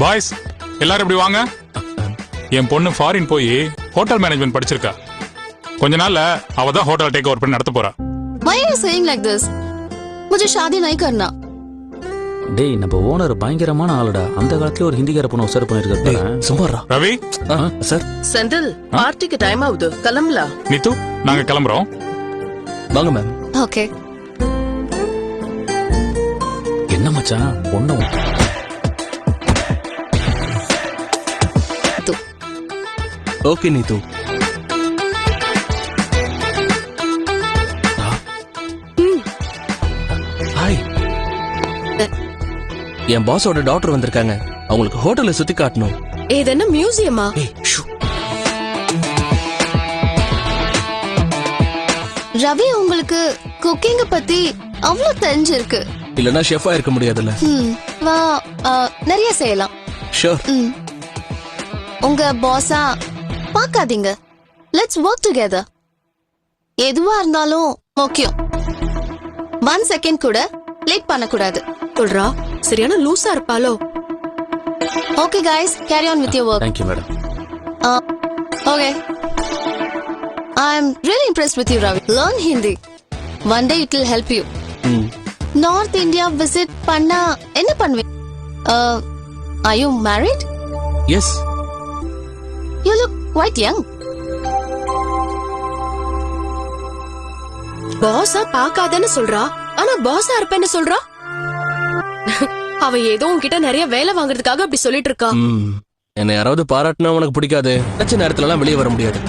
Boys எல்லாரும் இப்படி வாங்க என் பொண்ணு ஃபாரின் போய் ஹோட்டல் மேனேஜ்மெண்ட் படிச்சிருக்கா கொஞ்ச நாள்ல அவ தான் ஹோட்டல் டேக் ஓவர் பண்ணி நடத்த போறா Why are you saying like this? मुझे शादी नहीं करना டேய் நம்ம ஓனர் பயங்கரமான ஆளுடா அந்த காலத்துல ஒரு ஹிந்திக்கார பொண்ணு உசார் பண்ணிருக்காரு சும்மாறா ரவி சார் செந்தில் பார்ட்டிக்கு டைம் ஆகுது கிளம்பலாம் நித்து நாங்க கிளம்புறோம் வாங்க மேம் ஓகே என்ன மச்சான் பொண்ணு ஓகே ஹாய் என் பாஸோட டாக்டர் வந்திருக்காங்க. அவங்களுக்கு ஹோட்டல்ல சுத்தி காட்டணும். இது என்ன மியூசியமா ரவி உங்களுக்கு குக்கிங் பத்தி அவ்வளவு தெரிஞ்சிருக்கு. இல்லனா ஷெஃபா இருக்க முடியாதுல்ல. வா நிறைய செய்யலாம். ஷூர். உங்க பாஸா பார்க்காதீங்க. லெட்ஸ் ஒர்க் டுகெதர் எதுவா இருந்தாலும் முக்கியம் ஒன் செகண்ட் கூட லேட் பண்ணக்கூடாது. சொல்றா சரியான லூசா இருப்பாளோ? Okay guys carry on with your work thank you madam okay I am really impressed with you Ravi learn Hindi one day it will help you north India visit பண்ணா என்ன பண்ணுவீங்க I you married yes you look quite young பாஸா பாக்காதன்னு சொல்றா. ஆனா பாஸா இருப்பேன்னு சொல்றா? அவ ஏதோ உன்கிட்ட நிறைய வேலை வாங்குறதுக்காக அப்படி சொல்லிட்டு இருக்கா. என்னை யாராவது பாராட்டினா உனக்கு பிடிக்காது. நினைச்ச நேரத்துல எல்லாம் வெளியே வர முடியாது.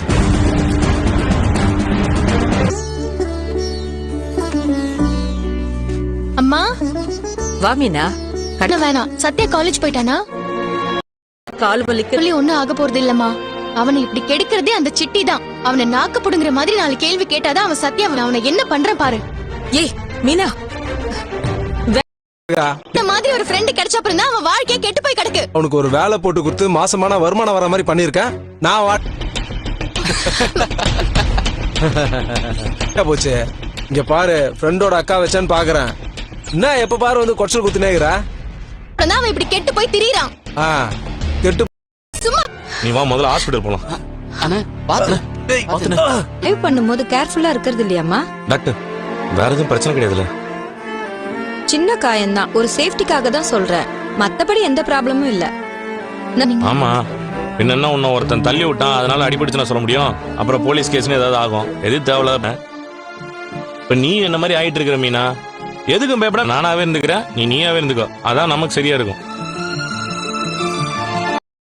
அம்மா? வா மீனா. கண்ண வேணாம். சத்யா காலேஜ் போயிட்டானா? கால் வலிக்க ஒண்ணும் ஆக போறது இல்லம்மா அவனை இப்படி கெடுக்கிறதே அந்த சிட்டி தான் அவனை நாக்க புடுங்குற மாதிரி நாலு கேள்வி கேட்டாதான் அவன் சத்யா அவன் அவனை என்ன பண்றான் பாரு. ஏய் மீனா. இந்த மாதிரி ஒரு ஃப்ரெண்ட் கிடைச்ச அப்புறம் தான் அவன் வாழ்க்கையே கெட்டு போய் கிடக்கு. அவனுக்கு ஒரு வேலை போட்டு கொடுத்து மாசமான வருமானம் வர மாதிரி பண்ணிருக்கேன் நான் வா- போச்சு? இங்க பாரு ஃப்ரெண்டோட அக்கா வச்சான்னு பாக்குறேன். என்ன எப்ப பாரு வந்து கொச்சல் குத்துனேங்கிற? அவன் இப்படி கெட்டு போய் திரியறான். கெட்டு நீ வா முதல்ல ஹாஸ்பிடல் போலாம். அண்ணே பாத்து டிரைவ் பண்ணும்போது கேர்ஃபுல்லா இருக்கிறது இல்லையாம்மா? டாக்டர் வேற எதுவும் பிரச்சனை கிடையாதுல்ல? சின்ன காயம்தான். ஒரு சேஃப்டிக்காக தான் சொல்றேன். மத்தபடி எந்த ப்ராப்ளமும் இல்ல. ஆமா. பின்ன உன்னை ஒருத்தன் தள்ளி விட்டான். அதனால அடிபடுச்சுன்னு சொல்ல முடியும். அப்புறம் போலீஸ் கேஸ்னு ஏதாவது ஆகும். எது தேவையில்லாத இப்ப நீ என்ன மாதிரி ஆயிட்டு இருக்கிற மீனா? எதுக்கும் பயப்பட நானாவே இருந்துக்கிறேன். நீ நீயாவே இருந்துக்கோ. அதான் நமக்கு சரியா இருக்கும்.